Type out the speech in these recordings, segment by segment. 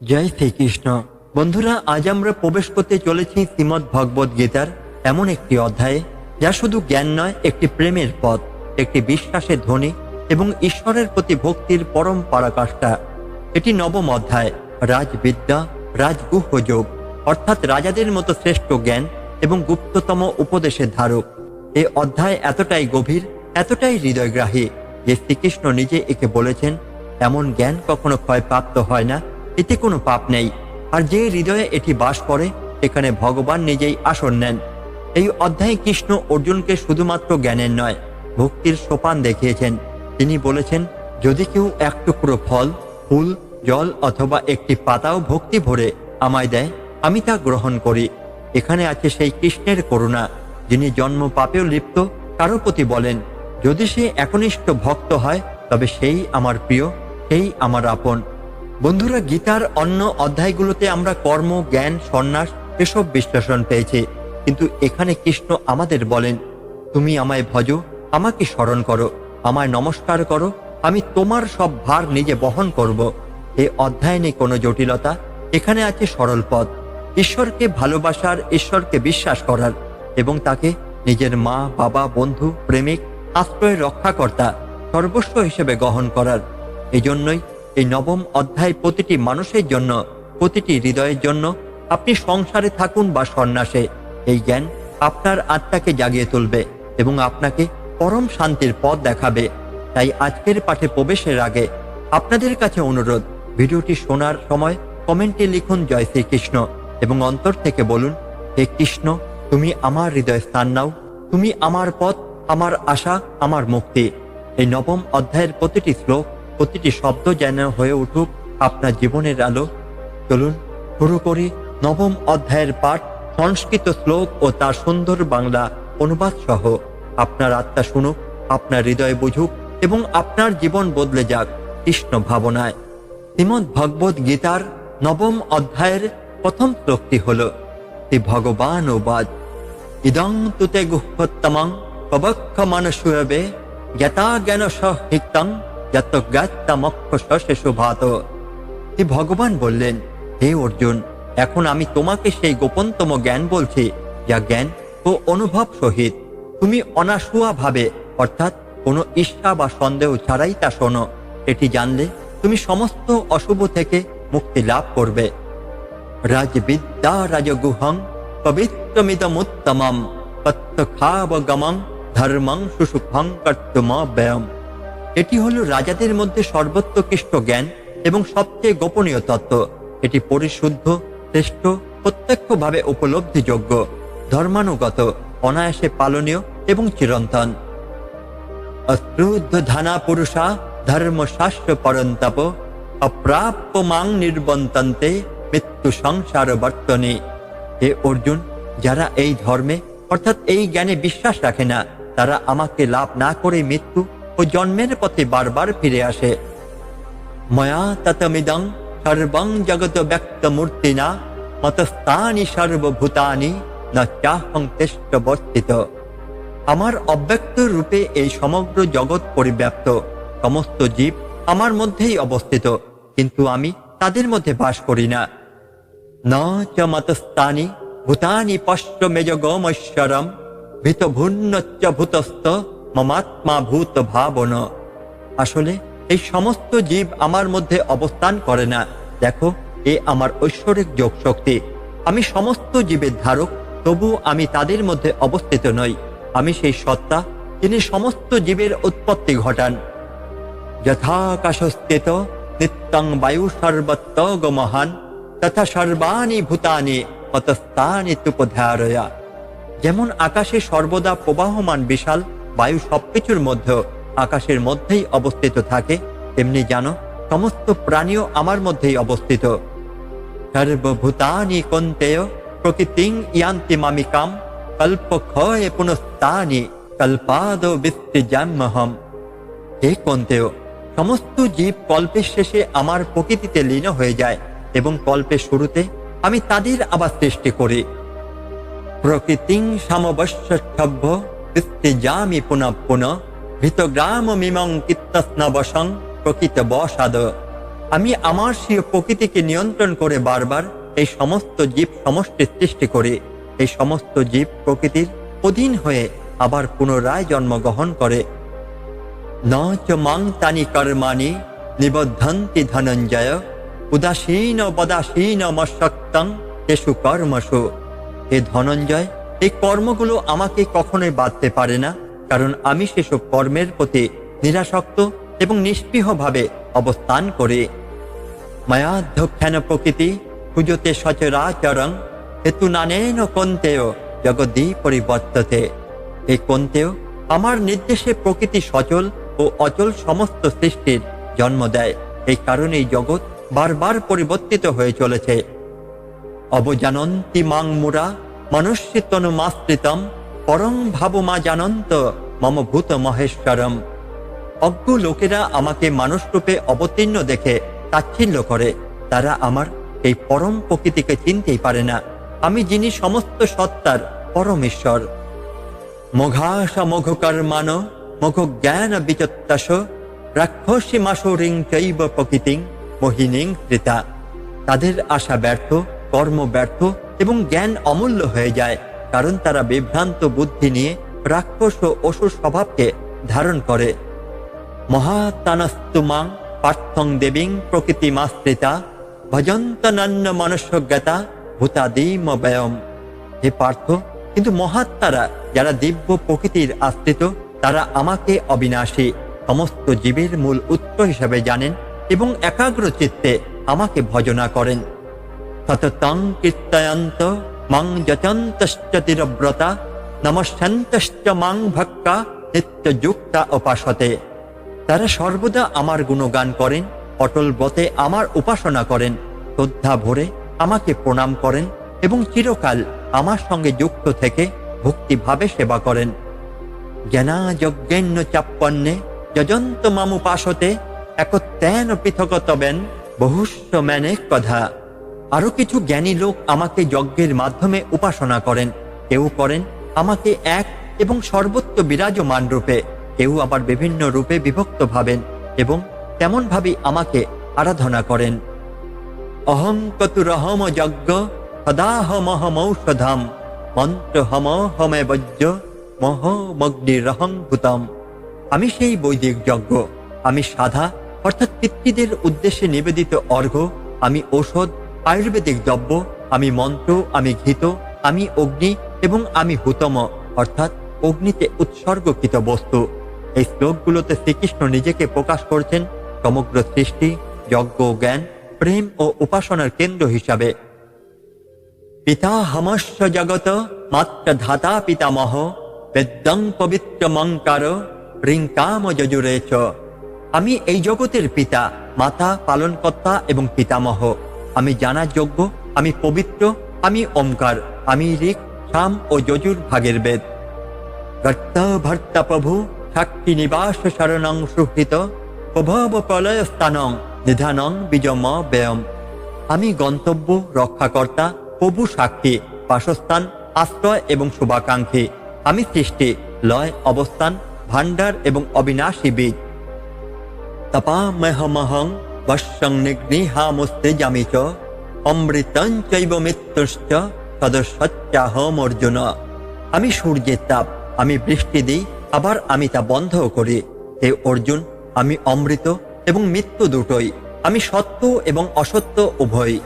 জয় শ্রীকৃষ্ণ। বন্ধুরা, আজ আমরা প্রবেশ করতে চলেছি শ্রীমদ ভগবত গীতার এমন একটি অধ্যায়ে, যা শুধু জ্ঞান নয়, একটি প্রেমের পথ, একটি বিশ্বাসের ধ্বনি এবং ঈশ্বরের প্রতি ভক্তির পরম পরাকাষ্ঠা। এটি নবম অধ্যায়, রাজবিদ্যা, রাজগুহ যোগ, অর্থাৎ রাজাদের মতো শ্রেষ্ঠ জ্ঞান এবং গুপ্ততম উপদেশের ধারক। এই অধ্যায় এতটাই গভীর, এতটাই হৃদয়গ্রাহী যে শ্রীকৃষ্ণ নিজে একে বলেছেন, এমন জ্ঞান কখনো ক্ষয়প্রাপ্ত হয় না এতে কোনো পাপ নেই। আর যে হৃদয়ে এটি বাস করে, এখানে ভগবান নিজেই আসন নেন। এই অধ্যায়ে কৃষ্ণ অর্জুনকে শুধুমাত্র জ্ঞানের নয়, ভক্তির সোপান দেখিয়েছেন। তিনি বলেছেন, যদি কেউ এক টুকরো ফল, ফুল, জল অথবা একটি পাতাও ভক্তি ভরে আমায় দেয়, আমি তা গ্রহণ করি। এখানে আছে সেই কৃষ্ণের করুণা, যিনি জন্ম পাপেও লিপ্ত, কারও প্রতি বলেন, যদি সে একনিষ্ঠ ভক্ত হয়, তবে সেই আমার প্রিয়, সেই আমার আপন। বন্ধুরা, গীতার অন্য অধ্যায়গুলোতে আমরা কর্ম, জ্ঞান, সন্ন্যাস এসব বিশ্লেষণ পেয়েছি। কিন্তু এখানে কৃষ্ণ আমাদের বলেন, তুমি আমায় ভজো, আমাকে স্মরণ করো, আমায় নমস্কার করো, আমি তোমার সব ভার নিজে বহন করব। এ অধ্যায় নেই কোনো জটিলতা, এখানে আছে সরল পথ। ঈশ্বরকে ভালোবাসার, ঈশ্বরকে বিশ্বাস করার এবং তাকে নিজের মা, বাবা, বন্ধু, প্রেমিক আশ্রয়ের রক্ষাকর্তা, সর্বস্ব হিসেবে গ্রহণ করার। এই জন্যই এই নবম অধ্যায় প্রতিটি মানুষের জন্য, প্রতিটি হৃদয়ের জন্য আপনি সংসারে থাকুন বা সন্ন্যাসে। এই জ্ঞান আপনার আত্মাকে জাগিয়ে তুলবে এবং আপনাকে পরম শান্তির পথ দেখাবে। তাই আজকের পাঠে প্রবেশের আগে আপনাদের কাছে অনুরোধ, ভিডিওটি শোনার সময় কমেন্টে লিখুন, জয় শ্রীকৃষ্ণ। এবং অন্তর থেকে বলুন, হে কৃষ্ণ, তুমি আমার হৃদয় স্থান নাও। তুমি আমার পথ, আমার আশা, আমার মুক্তি। এই নবম অধ্যায়ের প্রতিটি শ্লোক প্রতিটি শব্দ যেন হয়ে উঠুক আপনার জীবনের আলো। চলুন, শুরু করি নবম অধ্যায়ের পাঠ, সংস্কৃত শ্লোক ও তার সুন্দর বাংলা অনুবাদ সহ। আপনার আত্মা শুনুক, আপনার হৃদয় বুঝুক এবং আপনার জীবন বদলে যাক কৃষ্ণ ভাবনায়। শ্রীমদ ভগবত গীতার নবম অধ্যায়ের প্রথম শ্লোকটি হল শ্রী ভগবান বাদ, ইদং তুতে গুহ্যতমং পবক্ষ মানসুয়বে জ্ঞাতা জ্ঞান সহিক্তং ভগবান বললেন, হে অর্জুন, এখন আমি তোমাকে সেই গোপনতম জ্ঞান বলছি, যা জ্ঞান ও অনুভব সহিত। তুমি অনাসুয়া ভাবে, অর্থাৎ কোনো ঈর্ষা বা সন্দেহ ছাড়াই তা শোনো। এটি জানলে তুমি সমস্ত অশুভ থেকে মুক্তি লাভ করবে। রাজবিদ্যা রাজগুহং পবিত্রমিদমুত্তমম পত্তখাবগমং ধর্মং সুসুখং কর্তুম ব্যয়ম এটি হলো রাজাদের মধ্যে সর্বোৎকৃষ্ট জ্ঞান এবং সবচেয়ে গোপনীয় তত্ত্ব। এটি পরিশুদ্ধ, শ্রেষ্ঠ, প্রত্যক্ষভাবে উপলব্ধিযোগ্য, ধর্মানুগত, অনায়াসে পালনীয় এবং চিরন্তন। অশ্রুদ্ধ ধানা পুরুষা ধর্ম শাস্ত্র পরন্তপ অপ্রাপ্য মাং নির্বন্তন্তে মৃত্যু সংসার বর্তনে। হে অর্জুন, যারা এই ধর্মে, অর্থাৎ এই জ্ঞানে বিশ্বাস রাখে না, তারা আমাকে লাভ না করে মৃত্যু ও জন্মের পথে বারবার ফিরে আসে। ময়া ততমিদং সর্বং জগত ব্যক্ত মূর্তিনা, মতস্থানি সর্বভূতানি, ন চাহং তেষ্টবর্তিত আমার অব্যক্ত রূপে এই সমগ্র জগৎ পরিব্যাপ্ত। সমস্ত জীব আমার মধ্যেই অবস্থিত, কিন্তু আমি তাদের মধ্যে বাস করি না। ন চ মতস্থানি ভূতানি পশ্চ ভীত ভূন্নচ্চ ভূতস্থ মমাত্মা ভূত ভাবন আসলে এই সমস্ত জীব আমার মধ্যে অবস্থান করে না। দেখো, এ আমার ঐশ্বরিক যোগ শক্তি আমি সমস্ত জীবের ধারক তবু আমি তাদের মধ্যে অবস্থিত নই। আমি সেই সত্তা, যিনি সমস্ত জীবের উৎপত্তি ঘটান। যথাকাশস্থিত নিত্যং বায়ু সর্বত্র গমহান তথা সর্বাণী ভূতানি অতস্থানি তুপধারয়া যেমন আকাশে সর্বদা প্রবাহমান বিশাল বায়ু সবকিছুর মধ্যে, আকাশের মধ্যেই অবস্থিত থাকে। তেমনি জানো, সমস্ত প্রাণীও আমার মধ্যেই অবস্থিত। সর্বভূতানি কন্তেয় প্রকৃতিং ইয়ান্তি মামিকাম কল্প ক্ষয়ে পুনস্তানি, কল্পাদ বিস্তৃজাম্যহম। হে কন্তেয়, সমস্ত জীব কল্পের শেষে আমার প্রকৃতিতে লীন হয়ে যায় এবং কল্পের শুরুতে আমি তাদের আবার সৃষ্টি করি। প্রকৃতিং সমবশ্যভ্য জামি পুনঃ পুনঃ ভীতগ্রাম মিমং কীর্তস্নবসং প্রকৃত বসাদ আমি আমার স্বীয় প্রকৃতিকে নিয়ন্ত্রণ করে বারবার এই সমস্ত জীব সমষ্টির সৃষ্টি করি, এই সমস্ত জীব প্রকৃতির অধীন হয়ে আবার পুনরায় জন্মগ্রহণ করে। ন চ মাং তানি কর্মাণি, নিবদ্ধন্তি ধনঞ্জয়, উদাসীন বদাসীন মশক্তং তেসু কর্মসু। হে ধনঞ্জয় এই কর্মগুলো আমাকে কখনোই বাঁধতে পারে না, কারণ আমি সেসব কর্মের প্রতি নিরাসক্ত এবং নিষ্পৃহভাবে অবস্থান করি। মায়াধ্যক্ষান প্রকৃতি, পুজোতে সচরাচরং হেতু নানেন কন্তেয় জগদ্দী পরিবর্ততে। এই কন্তেয় আমার নির্দেশে প্রকৃতি সচল ও অচল সমস্ত সৃষ্টির জন্ম দেয়। এই কারণেই জগৎ বারবার পরিবর্তিত হয়ে চলেছে। অবজানন্তি মাং মুরা মনুষ্যতনুমাশ্রিতম পরং ভাবমা জানন্ত মম ভূত মহেশ্বরম অজ্ঞ লোকেরা আমাকে মানুষরূপে অবতীর্ণ দেখে তাচ্ছিল্য করে তারা আমার এই পরম প্রকৃতিকে চিনতেই পারে না আমি যিনি সমস্ত সত্তার পরমেশ্বর মোঘাস মোঘ কর্মান মোঘ জ্ঞান বিচত্তাস রাক্ষসী মাসুরিং চৈব প্রকৃতিং মোহিনীং কৃতা তাদের আশা ব্যর্থ কর্ম ব্যর্থ এবং জ্ঞান অমূল্য হয়ে যায়, কারণ তারা বিভ্রান্ত বুদ্ধি নিয়ে রাক্ষস ও অসুর স্বভাবকে ধারণ করে। মহাতানস্তু মাং পার্থং দেবীং প্রকৃতি মাস্ত্রিতা ভজন্তনান্য মনুষ্যজ্ঞতা ভূতাদিম ব্যয়ম। হে পার্থ, কিন্তু মহাত্মারা যারা দিব্য প্রকৃতির আশ্রিত, তারা আমাকে অবিনাশী, সমস্ত জীবের মূল উৎস হিসাবে জানেন এবং একাগ্র চিত্তে আমাকে ভজনা করেন। সততং কীর্তয়ন্ত মং যচন্তশ্চতিরব্রতা নমস্যন্তশ্চ মাং ভক্কা নিত্যযুক্তা উপাসতে তারা সর্বদা আমার গুণগান করেন, অটল ব্রতে আমার উপাসনা করেন, শ্রদ্ধা ভরে আমাকে প্রণাম করেন এবং চিরকাল আমার সঙ্গে যুক্ত থেকে ভক্তিভাবে সেবা করেন। জ্ঞানা যজ্ঞেন্য চাপ্পন্নে যজন্ত মামুপাসতে একত্যান পৃথকতবেন বহুস্ব ম্যানে কথা। আরও কিছু জ্ঞানী লোক আমাকে যজ্ঞের মাধ্যমে উপাসনা করেন। কেউ করেন আমাকে এক এবং সর্বত্র বিরাজমান রূপে। কেউ আবার বিভিন্ন রূপে বিভক্ত ভাবেন এবং তেমনভাবেই আমাকে আরাধনা করেন। অহং কতুরহম যজ্ঞ সদাহমহমৌষধাম মন্ত্র হম হমে বজ্র মহ মগ্নিরহং আমি সেই বৈদিক যজ্ঞ। আমি সাধা অর্থাৎ পিতৃদের উদ্দেশ্যে নিবেদিত অর্ঘ্য। আমি ঔষধ আয়ুর্বেদিক দ্রব্য, আমি মন্ত্র, আমি ঘিত, আমি অগ্নি এবং আমি হুতম, অর্থাৎ অগ্নিতে উৎসর্গকৃত বস্তু। এই শ্লোকগুলোতে শ্রীকৃষ্ণ নিজেকে প্রকাশ করছেন সমগ্র সৃষ্টি, যজ্ঞ, জ্ঞান, প্রেম ও উপাসনার কেন্দ্র হিসাবে। পিতা হমস্য জগত, মাত্র ধাতা পিতামহ বেদং পবিত্র মঙ্কার রিঙ্কাম যজুরে চ আমি এই জগতের পিতা, মাতা, পালনকর্তা এবং পিতামহ। আমি জানার যোগ্য, আমি পবিত্র, আমি ওমকার, আমি ঋক সাম ও যজুর ভাগের বেদ। গর্ত ভর্তা প্রভু, সাক্ষী নিবাস শরণং সুহৃত, প্রভব প্রলয় স্থানং, নিধানং বিজম ব্যয়ম। আমি গন্তব্য, রক্ষাকর্তা, প্রভু সাক্ষী, বাসস্থান, আশ্রয় এবং শুভাকাঙ্ক্ষী। আমি সৃষ্টি, লয়, অবস্থান, ভাণ্ডার এবং অবিনাশী বীজ। তপামহমহং বশ্যং নিগ্নিহামস্তে জামি চ অমৃতং মৃত্যুশ্চ সদস্যাহম অর্জুন আমি সূর্যের তাপ, আমি বৃষ্টি দিই, আবার আমি তা বন্ধ করি। হে অর্জুন, আমি অমৃত এবং মৃত্যু দুটোই। আমি সত্য এবং অসত্য উভয়।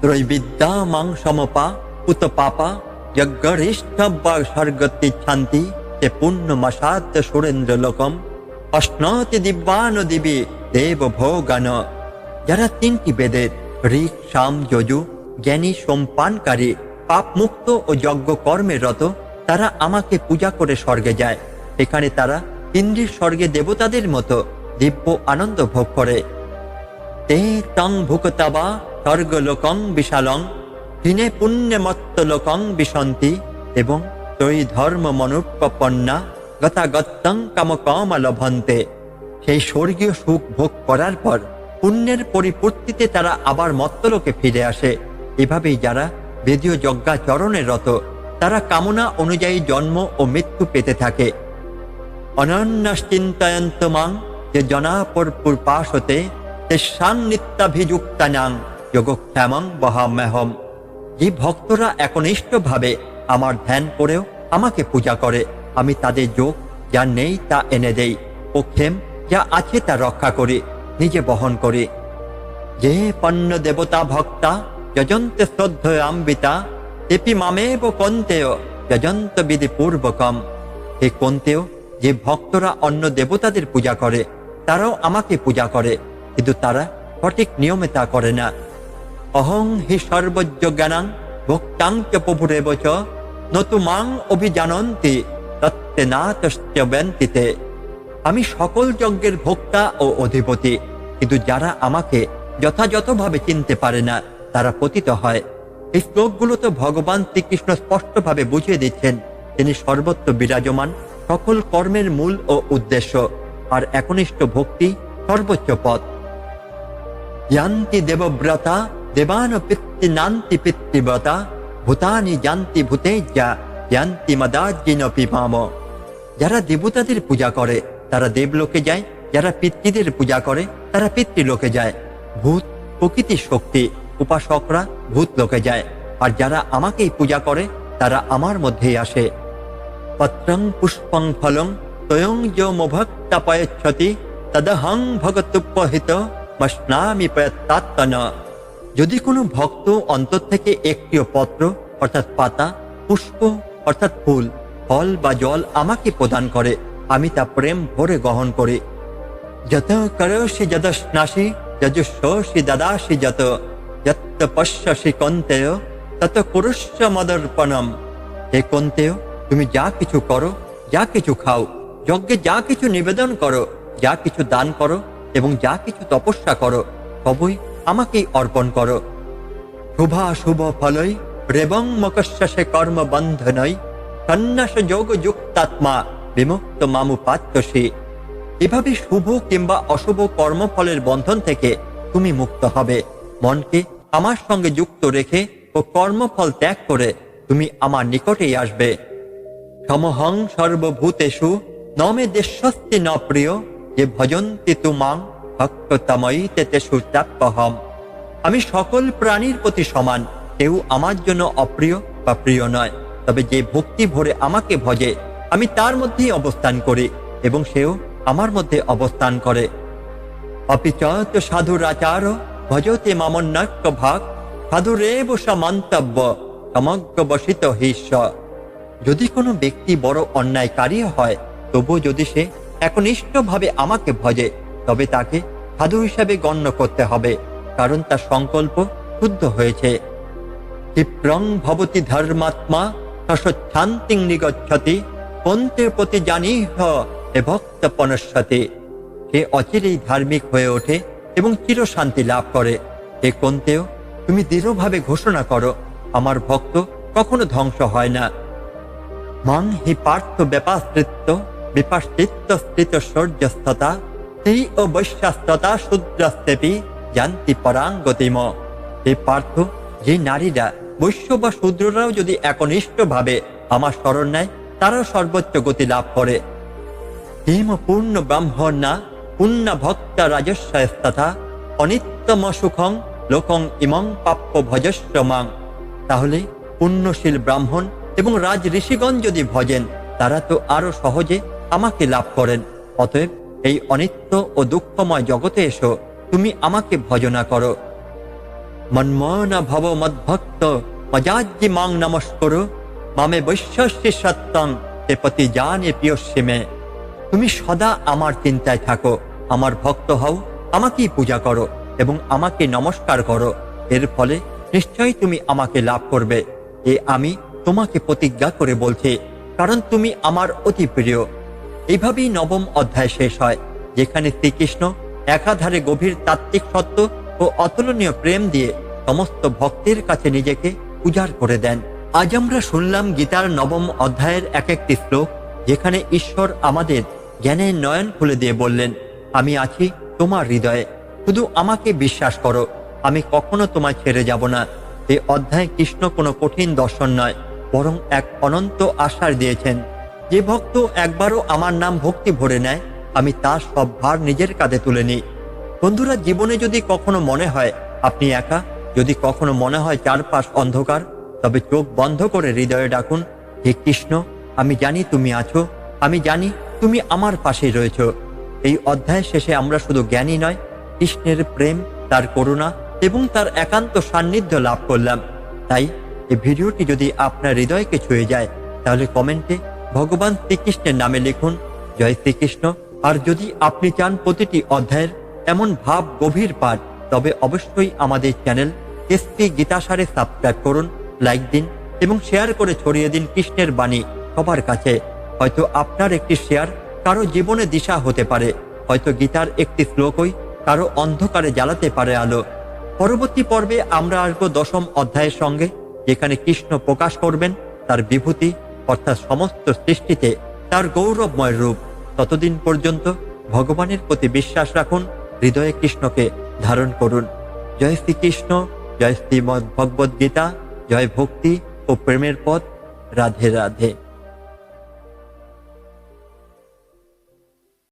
ত্রৈবিদ্যা মাং সমপা, উত পাপা যজ্ঞরিষ্ঠব্বা স্বর্গতিচ্ছান্তি তে পুণ্যমাসাদ্য সুরেন্দ্র লোকম অশ্নতি দিব্যান দিবি দেব ভোগান যারা তিনটি বেদের ঋক সাম যজু জ্ঞানী সোমপানকারী পাপমুক্ত ও যজ্ঞ কর্মে রত, তারা আমাকে পূজা করে স্বর্গে যায়। এখানে তারা ইন্দ্রের স্বর্গে দেবতাদের মতো দিব্য আনন্দ ভোগ করে। তে তং ভুকতাবা স্বর্গলোকং বিশালং হীনে পুণ্যমত্ত লোকং বিশন্তি, এবং তৈ ধর্ম মনুপন্না গতাগত্যং কামকমা লভন্তে সেই স্বর্গীয় সুখ ভোগ করার পর পুণ্যের পরিপূর্তিতে তারা আবার মত্তলোকে ফিরে আসে। এভাবেই যারা বেদীয় যজ্ঞাচরণে রত, তারা কামনা অনুযায়ী জন্ম ও মৃত্যু পেতে থাকে। অনন্যাশ্চিন্তয়ন্ত মাং যে জনাপর পাশতে তেষান্নিত্যাভিযুক্তানাং যোগক্ষেমং বহাম্যহম। যে ভক্তরা একনিষ্ঠভাবে আমার ধ্যান করেও আমাকে পূজা করে, আমি তাদের যোগ, যা নেই তা এনে দেই। ও ক্ষেম যা আছে তা রক্ষা করি, নিজে বহন করি। যে পণ্য দেবতা ভক্তা, যজন্তে শ্রদ্ধয়াম্বিতা তেপি মামেব কন্তেয়, যজন্ত বিধি পূর্বকম। হে কন্তেয়, যে ভক্তরা অন্য দেবতাদের পূজা করে, তারাও আমাকে পূজা করে, কিন্তু তারা সঠিক নিয়মে তা করে না। অহং হি সর্বজ্ঞ জ্ঞানাং ভক্তাং চ প্রভুরেব চ নতু মাং অভিজানন্তি তত্ত্বে না ব্যন্তিতে। আমি সকল যজ্ঞের ভোক্তা ও অধিপতি, কিন্তু যারা আমাকে যথাযথভাবে চিনতে পারে না, তারা পতিত হয়। এই শ্লোকগুলো তো ভগবান শ্রীকৃষ্ণ স্পষ্টভাবে বুঝিয়ে দিচ্ছেন, তিনি সর্বত্র বিরাজমান, সকল কর্মের মূল ও উদ্দেশ্য, আর একনিষ্ঠ ভক্তি সর্বোচ্চ পথ। ইয়ান্তি দেবব্রতা, দেবান পিতৃ নান্তি পিতৃব্রতা ভূতানি জান্তি ভূতেজ্যা ইয়ান্তি মদাজ্জিন পিপাম। যারা দেবতাদের পূজা করে তারা দেবলোকে যায়, যারা পিতৃদের পূজা করে, তারা পিতৃলোকে যায়। ভূত প্রকৃতির শক্তি, উপাসকরা ভূত লোকে যায়। আর যারা আমাকেই পূজা করে, তারা আমার মধ্যেই আসে। পত্রং পুষ্পং ফলং তয়ং যোমভক্তাপয়চ্ছতি তদহং ভগতুপহিত যদি কোনো ভক্ত অন্তর থেকে একটিও পত্র, অর্থাৎ পাতা, পুষ্প, অর্থাৎ ফুল, ফল বা জল আমাকে প্রদান করে আমি তা প্রেম ভরে গ্রহণ করি। যত করসি যত স্নাসি যজুষি দাদাসি যত যত পশ্যসি কন্তেয় তত কুরুষ্য মদর্পণম। হে কন্তেয় তুমি যা কিছু করো, যা কিছু খাও, যজ্ঞে যা কিছু নিবেদন করো, যা কিছু দান করো এবং যা কিছু তপস্যা করো, সবই আমাকেই অর্পণ করো। শুভা শুভ ফলই, রেবং মকস্যসে কর্ম বন্ধনই সন্ন্যাস যোগ যুক্তাত্মা বিমুক্ত মামু পাত্রসী এভাবে শুভ কিংবা অশুভ কর্মফলের বন্ধন থেকে তুমি মুক্ত হবে। মনকে আমার সঙ্গে যুক্ত রেখে ও কর্মফল ত্যাগ করে তুমি আমার নিকটেই আসবে। সমহং সর্বভূতেষু, নমে দেশস্তি ন প্রিয়, যে ভজন্তি তুমাং ভক্ততময়ী তেতেষু চাপ্যহম আমি সকল প্রাণীর প্রতি সমান, কেউ আমার জন্য অপ্রিয় বা প্রিয় নয়, তবে যে ভক্তি ভরে আমাকে ভজে আমি তার মধ্যেই অবস্থান করি এবং সেও আমার মধ্যে অবস্থান করে। অপিচত সাধুর আচার ভজতে মামন্যাক্য ভাগ সাধু সাধুরেব সমগ্র বসিত হিস্য যদি কোনো ব্যক্তি বড় অন্যায়কারী হয়, তবু যদি সে একনিষ্ঠভাবে আমাকে ভজে, তবে তাকে সাধু হিসাবে গণ্য করতে হবে, কারণ তার সংকল্প শুদ্ধ হয়েছে। ক্ষিপ্রং ভবতি ধর্মাত্মা সশান্তিং নিগচ্ছতি পন্থের প্রতি জানিহ হে ভক্ত পনস্বতি সে অচিরেই ধার্মিক হয়ে ওঠে এবং চিরশান্তি লাভ করে। হে কন্তেও, তুমি দৃঢ়ভাবে ঘোষণা করো, আমার ভক্ত কখনো ধ্বংস হয় না। মাং হি পার্থ ব্যাপাশ্রিত্য, বিপাশ্চিত্ত স্থিত সৌর্যস্থতা সেই ও বৈশ্যাস্ততা শূদ্রস্তেপি জানতি পরাঙ্গতিম। হে পার্থ, যে নারীরা বৈশ্য বা শূদ্ররাও যদি একনিষ্ঠভাবে আমার স্মরণ নেয় তারাও সর্বোচ্চ গতি লাভ করে। হেম পূর্ণ ব্রাহ্মণা পুণ্য ভক্ত রাজস্বস্তথা অনিত্যম সুখং লোকং ইমং পাপ্য ভজস্ব মাং তাহলে পুণ্যশীল ব্রাহ্মণ এবং রাজ ঋষিগণ যদি ভজেন, তারা তো আরও সহজে আমাকে লাভ করেন। অতএব এই অনিত্য ও দুঃখময় জগতে এসো, তুমি আমাকে ভজনা করো। মন্মনা ভব মদ্ভক্ত মজাজ্জি মাং নমস্কর। মামে বৈশ্যস্যে সত্যং তে পতি জানে প্রিয়স্যে মে। তুমি সদা আমার চিন্তায় থাকো, আমার ভক্ত হও, আমাকেই পূজা করো এবং আমাকে নমস্কার করো। এর ফলে নিশ্চয়ই তুমি আমাকে লাভ করবে। এ আমি তোমাকে প্রতিজ্ঞা করে বলছি, কারণ তুমি আমার অতি প্রিয়। এইভাবেই নবম অধ্যায় শেষ হয়, যেখানে শ্রীকৃষ্ণ একাধারে গভীর তাত্ত্বিক সত্য ও অতুলনীয় প্রেম দিয়ে সমস্ত ভক্তের কাছে নিজেকে উজাড় করে দেন। আজ আমরা শুনলাম গীতার নবম অধ্যায়ের এক একটি শ্লোক, যেখানে ঈশ্বর আমাদের জ্ঞানের নয়ন খুলে দিয়ে বললেন, আমি আছি তোমার হৃদয়ে। শুধু আমাকে বিশ্বাস করো। আমি কখনো তোমায় ছেড়ে যাব না। এই অধ্যায় কৃষ্ণ কোনো কঠিন দর্শন নয়, বরং এক অনন্ত আশ্বাস দিয়েছেন। যে ভক্ত একবারও আমার নাম ভক্তি ভরে নেয়, আমি তার সব ভার নিজের কাঁধে তুলে নিই। বন্ধুরা, জীবনে যদি কখনো মনে হয়, আপনি একা। যদি কখনো মনে হয় চারপাশ অন্ধকার তবে চোখ বন্ধ করে হৃদয়ে ডাকুন, হে কৃষ্ণ, আমি জানি তুমি আছো, আমি জানি তুমি আমার পাশেই রয়েছ। এই অধ্যায় শেষে আমরা শুধু জ্ঞানী নয়, কৃষ্ণের প্রেম, তার করুণা এবং তার একান্ত সান্নিধ্য লাভ করলাম। তাই এই ভিডিওটি যদি আপনার হৃদয়কে ছুঁয়ে যায়, তাহলে কমেন্টে ভগবান শ্রীকৃষ্ণের নামে লিখুন, জয় শ্রীকৃষ্ণ। আর যদি আপনি চান প্রতিটি অধ্যায়ের এমন ভাব গভীর পাঠ, তবে অবশ্যই আমাদের চ্যানেল এসপি গীতাসারে সাবস্ক্রাইব করুন। লাইক দিন এবং শেয়ার করে ছড়িয়ে দিন কৃষ্ণের বাণী সবার কাছে। হয়তো আপনার একটি শেয়ার কারও জীবনে দিশা হতে পারে। হয়তো গীতার একটি শ্লোকই কারও অন্ধকারে জ্বালাতে পারে আলো। পরবর্তী পর্বে আমরা আসব দশম অধ্যায়ের সঙ্গে, যেখানে কৃষ্ণ প্রকাশ করবেন তার বিভূতি, অর্থাৎ সমস্ত সৃষ্টিতে তার গৌরবময় রূপ। ততদিন পর্যন্ত ভগবানের প্রতি বিশ্বাস রাখুন, হৃদয়ে কৃষ্ণকে ধারণ করুন। জয় শ্রীকৃষ্ণ, জয় শ্রীমদ ভগবদ গীতা। জয় ভক্তি ও প্রেমের পথ রাধে রাধে।